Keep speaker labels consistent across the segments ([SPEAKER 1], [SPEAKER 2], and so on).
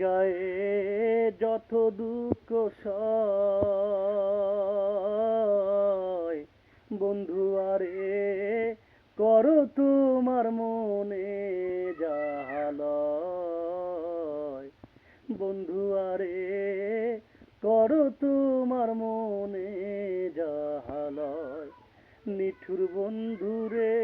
[SPEAKER 1] গায়ে যত দুঃখ বন্ধু, আরে করো তোমার মনে জাহালয় বন্ধু, আরে করো তোমার মনে জাহালয় নিঠুর বন্ধুরে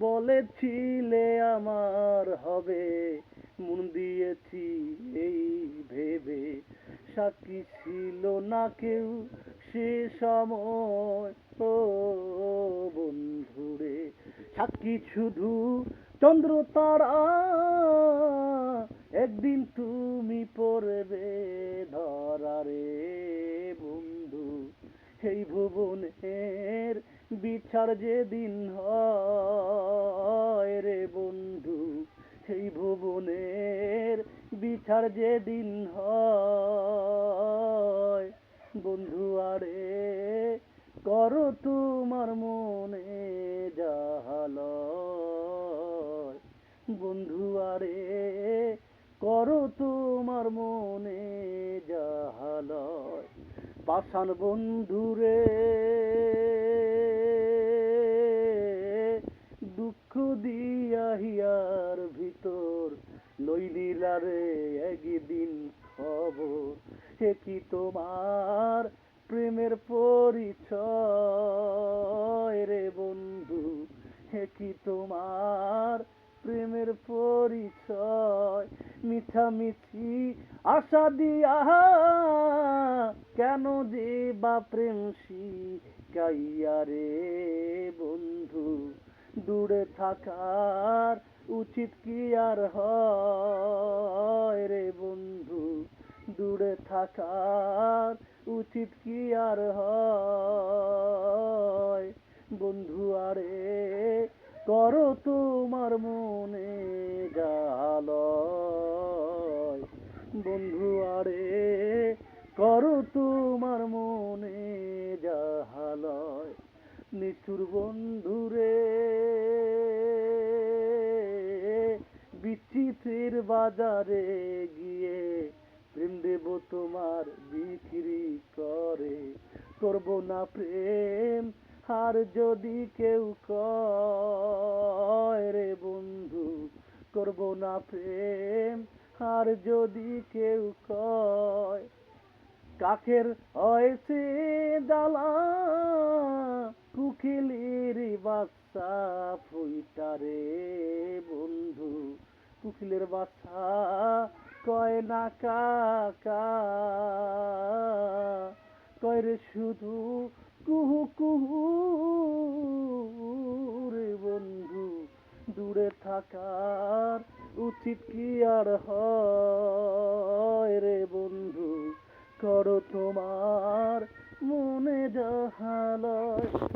[SPEAKER 1] বলেছিলে আমার হবে, মন দিয়েছি এই ভেবে। সাক্ষী ছিল না কেউ সে সময়। ও বন্ধুরে, সাক্ষী শুধু চন্দ্র তারা। একদিন তুমি পড়বে ধরারে বন্ধু। সেই ভুবনের বিচার যেদিন হয় এই ভুবনের বিচার যেদিন হয়। বন্ধু, আরে করো তোমার মনে জাহালয় বন্ধু, আরে করো তোমার মনে জাহালয় পাষাণ বন্ধুরে, দুঃখ দিয়া লইলিলারে একদিন খবর সে কি তোমার প্রেমের পরিচয় রে বন্ধু? হে কি তোমার প্রেমের পরিচয়? মিছামিছি আশা দিয়া কেন যে বা প্রেম শিকাইয়া রে বন্ধু? দূরে থাকার উচিত কি আর হয়? থাকার উচিত কি আর হয়? বন্ধু, আরে করো তোমার মনে জালয় বন্ধু, আরে করো তোমার মনে জাহালয় নিষ্ঠুর বন্ধুরে বিচিত্রের বাজারে গিয়ে দেব তোমার বিক্রি করে। করব না প্রেম, আর যদি কেউ কয়, রে বন্ধু, করব না প্রেম, আর যদি কেউ কয়, কাকের হয়েছে দালা কুকিলের বাচ্চা ফুইটারে বন্ধু কুকিলের বাচ্চা কয় না কাকা? কয় রে শুধু কুহু কুহু রে বন্ধু, দূরে থাকার উচিত কি আর হয় রে বন্ধু? করো তোমার মনে জাহালয়